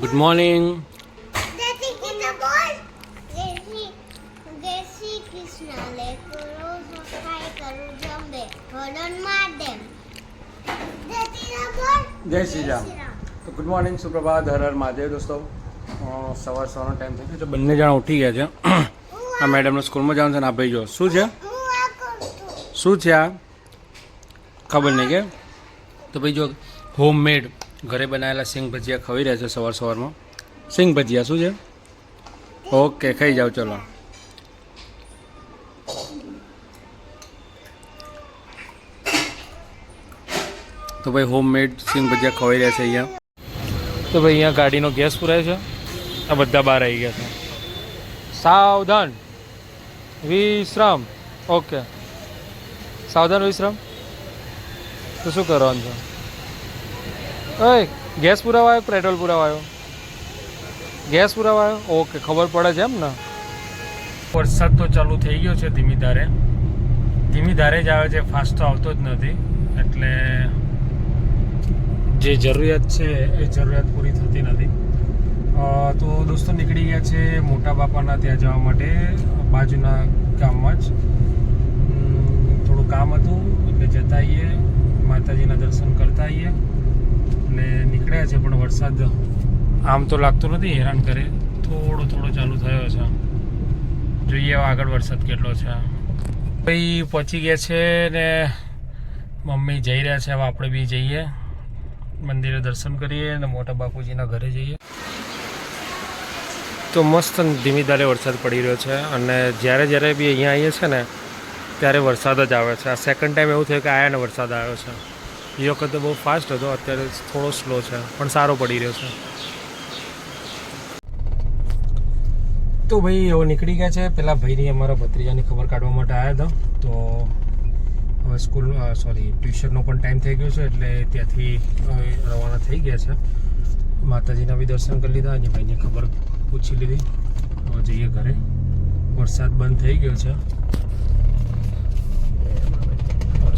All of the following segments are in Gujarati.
ગુડ મોર્નિંગ જય શ્રી રામ. તો ગુડ મોર્નિંગ સુપ્રભાત હર હર મહાદેવ દોસ્તો. સવાર સવારનો ટાઈમ થઈ ગયો તો બંને જણા ઉઠી ગયા છે. આ મેડમને સ્કૂલમાં જવાનું છે ને આ ભાઈ જો. શું છે? શું છે આ? ખબર નહીં કે? તો ભાઈ જો હોમમેડ ઘરે બનાવેલા સિંગ ભજીયા ખવાઈ રહ્યા છે સવાર સવારમાં. સિંગ ભજીયા શું છે? ઓકે, ખાઈ જાઓ, ચલો. તો ભાઈ હોમમેડ સિંગ ભજીયા ખવાઈ રહ્યા છે અહીંયા. તો ભાઈ અહીંયા ગાડીનો ગેસ પુરાય છે. આ બધા બહાર આવી ગયા છે. સાવધાન. વિશ્રામ. ઓકે. સાવધાન, વિશ્રામ. તો શું કરવાનું છે? ઓય, ગેસ પુરાવાયો કે પેટ્રોલ પુરાવાયો? ગેસ પુરાવાયો? ઓકે, ખબર પડે છે એમ ને? વરસાદ તો ચાલુ થઈ ગયો છે ધીમી ધારે. ધીમી ધારે જ આવે છે ફાસ્ટ તો આવતો જ નથી. એટલે જે જરૂરિયાત છે, એ જરૂરિયાત પૂરી થતી નથી. તો દોસ્તો નીકળી ગયા છે મોટા બાપાના ત્યાં જવા માટે, બાજુના ગામમાં જ. થોડું કામ હતું, એટલે જતા આવીએ. માતાજીના દર્શન કરતા આવીએ અને નીકળ્યા છે પણ વરસાદ આમ તો લાગતો નથી હેરાન કરે. થોડો થોડો ચાલુ થયો છે. જોઈએ આગળ વરસાદ કેટલો છે. ભાઈ પહોંચી ગયા છે ને મમ્મી જઈ રહ્યા છે. હવે આપણે બી જઈએ. મંદિરે દર્શન કરીએ અને મોટા બાપુજીના ઘરે જઈએ. તો મસ્ત ધીમી ધારે વરસાદ પડી રહ્યો છે અને જ્યારે જ્યારે બી અહીંયા આવીએ છીએ ને ત્યારે વરસાદ જ આવે છે. આ સેકન્ડ ટાઈમ એવું થયું કે આયા ને વરસાદ આવ્યો છે. એ વખતે બહુ ફાસ્ટ હતો, અત્યારે થોડો સ્લો છે, પણ સારો પડી રહ્યો છે. તો ભાઈ એવો નીકળી ગયા છે. પેલા ભાઈની અમારા ભત્રીજાની ખબર કાઢવા માટે આવ્યા હતા. તો હવે સ્કૂલ સોરી ટ્યુશનનો પણ ટાઈમ થઈ ગયો છે, એટલે ત્યાંથી રવાના થઈ ગયા છે. માતાજીના બી દર્શન કરી લીધા અને ભાઈની ખબર પૂછી લીધી. હવે જઈએ ઘરે. વરસાદ બંધ થઈ ગયો છે.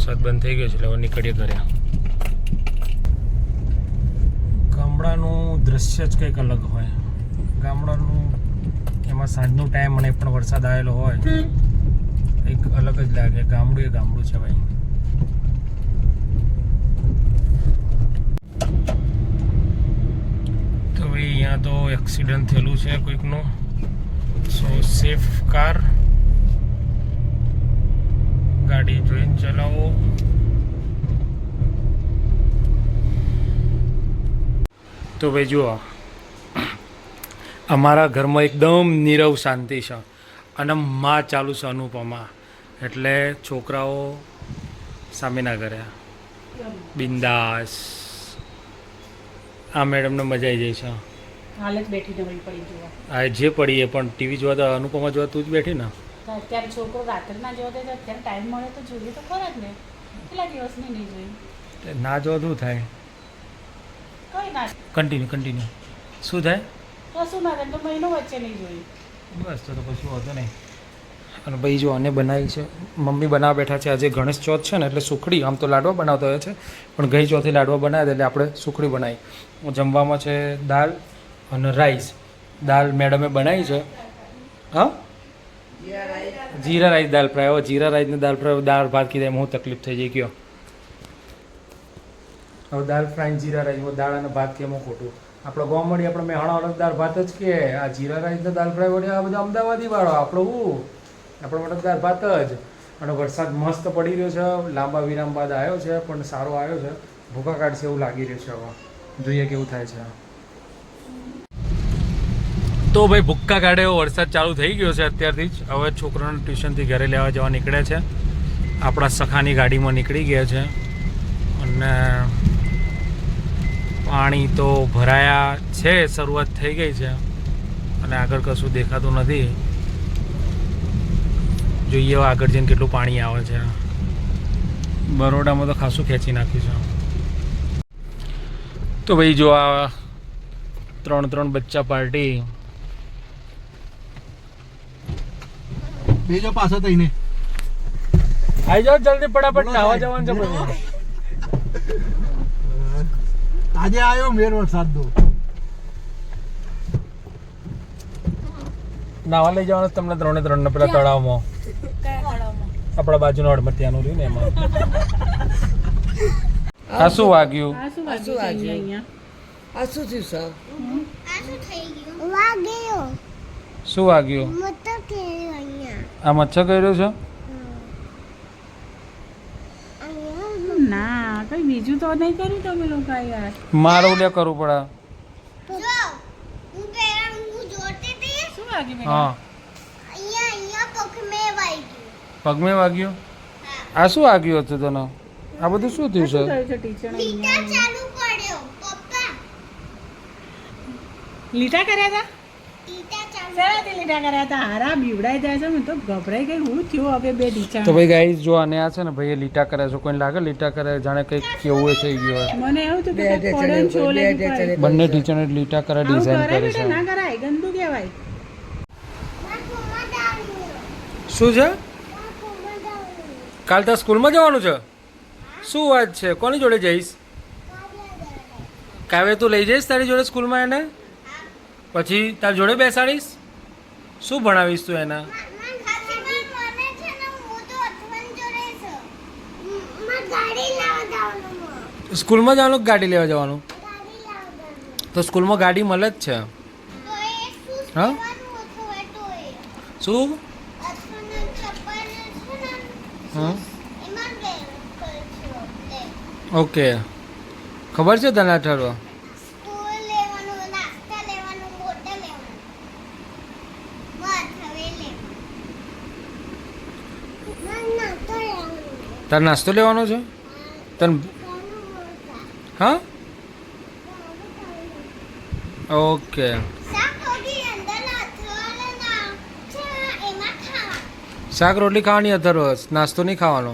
વરસાદ બંધ થઈ ગયો છે, એટલે નીકળીએ ઘરે. ગામડાનું દ્રશ્ય જ કંઈક અલગ હોય. ગામડાનું એમાં સાંજનો ટાઈમ અને પણ વરસાદ આવેલો હોય, કંઈક અલગ જ લાગે. ગામડું એ ગામડું છે ભાઈ. તો ભાઈ, અહીંયા તો એક્સિડન્ટ થયેલું છે કોઈકનું. સો સેફ કાર ગાડી ચલાવો. તો ભાઈ જુઓ અમારા ઘરમાં એકદમ નીરવ શાંતિ છે અને માં ચાલુ છે અનુપમા. એટલે છોકરાઓ સામેના ઘરે. બિંદાસ. આ મેડમને મજા આવી જાય છે. હાલ જ બેઠી નવરી પડી જોવા આ જે પડીએ પણ ટીવી જોવા તો અનુપમા જોવા તું જ બેઠી ને? અત્યારે છોકરો રાત્રિના જોવા દે તો અત્યારે ટાઈમ મળે તો જોઈએ તો ખરા જ ને. કેટલા દિવસની નહીં જોઈ ના જોવા શું થાય? કઈ ના કન્ટિન્યુ કન્ટિન્યુ શું થાય? કશું ના થાય? તો મહિનો વચ્ચે નહીં જોઈ બસ તો કશું હોતો નહીં. અને ભાઈ જો આને બનાવી છે મમ્મી બનાવવા બેઠા છે. આજે ગણેશ ચોથ છે ને એટલે સુખડી આમ તો લાડવા બનાવતો હોય છે. પણ ગઈ ચોથી લાડવા બનાવ્યા એટલે આપણે સુખડી બનાવી. જમવામાં છે દાળ અને રાઈસ. દાળ મેડમે બનાવી છે. હા? Jeera rice dal fry. હવે જીરા રાઈસ દાળ ફ્રાય દાળ ભાત કીધા એમાં હું તકલીફ થઈ જઈ ગયો હવે દાળ ફ્રાય જીરા રાઈસ દાળ અને ભાત કે એમાં ખોટું? આપણો ગામ મળી આપણે મેહાણા વાળો દાળ ભાત જ કે. આ જીરા રાઈસ ને દાળ ફ્રાય વળી આ બધા અમદાવાદી વાળો, આપણો હું? આપણો માટે દાળ ભાત જ. અને વરસાદ મસ્ત પડી રહ્યો છે, લાંબા વિરામ બાદ આવ્યો છે, પણ સારો આવ્યો છે. ભૂકા કાઢશે એવું લાગી રહ્યું છે હવે. જોઈએ કેવું થાય છે. તો ભાઈ ભૂક્કા કાઢે એવો વરસાદ ચાલુ થઈ ગયો છે અત્યારથી જ. હવે છોકરાને ટ્યુશનથી ઘરે લેવા જવા નીકળ્યા છે. આપણા સખાની ગાડીમાં નીકળી ગયા છે. અને પાણી તો ભરાયા છે, શરૂઆત થઈ ગઈ છે. અને આગળ કશું દેખાતું નથી. જોઈએ આગળ જઈને કેટલું પાણી આવે છે. બરોડામાં તો ખાસું ખેંચી નાખ્યું છે. તો ભાઈ જો આ ત્રણ ત્રણ બચ્ચા પાર્ટી બેજો પાછો થઈને આવી જાઓ જલ્દી ફટાફટ નાવા જવાનું છે પછી આજે આવ્યો મેર વરસાદ દો નાવા લઈ જવાનું તમને ત્રણે ત્રણ ને પેલા તળાવમાં આપણા બાજુનો અડમતિયાનું રહ્યું ને એમાં આ શું વાગ્યું આ શું વાગ્યું અહીંયા અહીંયા આ શું થયું સર વાગ્યો શું વાગ્યું મતલબ કે અહીંયા આ મચ્છર કર્યો છે? ના કઈ બીજું તો નહીં કર્યું તમે લોકો યાર. મારું ઉડે કરવું પડે. જો હું પગમે વાગ્યું આ શું વાગ્યું હતું તને? આ બધું શું થયું છે? લીટા ચાલુ પડ્યો પપ્પા. લીટા કર્યા હતા શેનાથી લીટા કર્યા હતા. હારા બીવડાઈ જાય છે મેં તો ગભરાઈ ગઈ. હું થયું હવે બે ટીચર તો ભાઈ ગાઈસ જો આને આ છે ને ભાઈ લીટા કરે છે. કોઈને લાગે? લીટા કરે જાણે કંઈક કેવું થઈ ગયું મને એવું કે છોલે બંને ટીચરને લીટા કરે ડિઝાઇન કરી છે. ના કરાય. ગંદુ કહેવાય. મારા ફોનમાં ડાઉન શું છે? કાલ તાર સ્કૂલમાં જવાનું છે? શું વાત છે? કોની જોડે જઈશ? કાવ્ય તું લઈ જઈશ તારી જોડે સ્કૂલમાં એને? પછી તારી જોડે બેસાડીશ? શું ભણાવીશ તું એના? સ્કૂલમાં જવાનું કે ગાડી લેવા જવાનું? તો સ્કૂલમાં ગાડી મળે જ છે. હા? શું? ઓકે. ખબર છે તને અઠારવા સ્કૂલ લેવાનું નાસ્તા લેવાનું બોટલ લેવાનું બસ હવે લેવાનું ના તો લેવાનું તારે નાસ્તો લેવાનો છે? તને હા? ઓકે. શાક રોટલી ખાવાની અધર નાસ્તો નહીં ખાવાનો.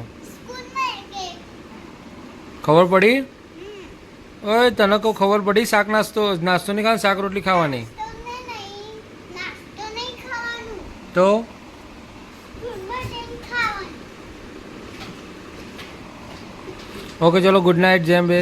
ખબર પડી? ઓય તને કહું ખબર પડી શાક નાસ્તો? નાસ્તો નહીં ખાવાનો શાક રોટલી ખાવાનું? તો સ્કૂલમાં જઈને ખાવાનું ઓકે ચલો ગુડ નાઇટ જેમ બે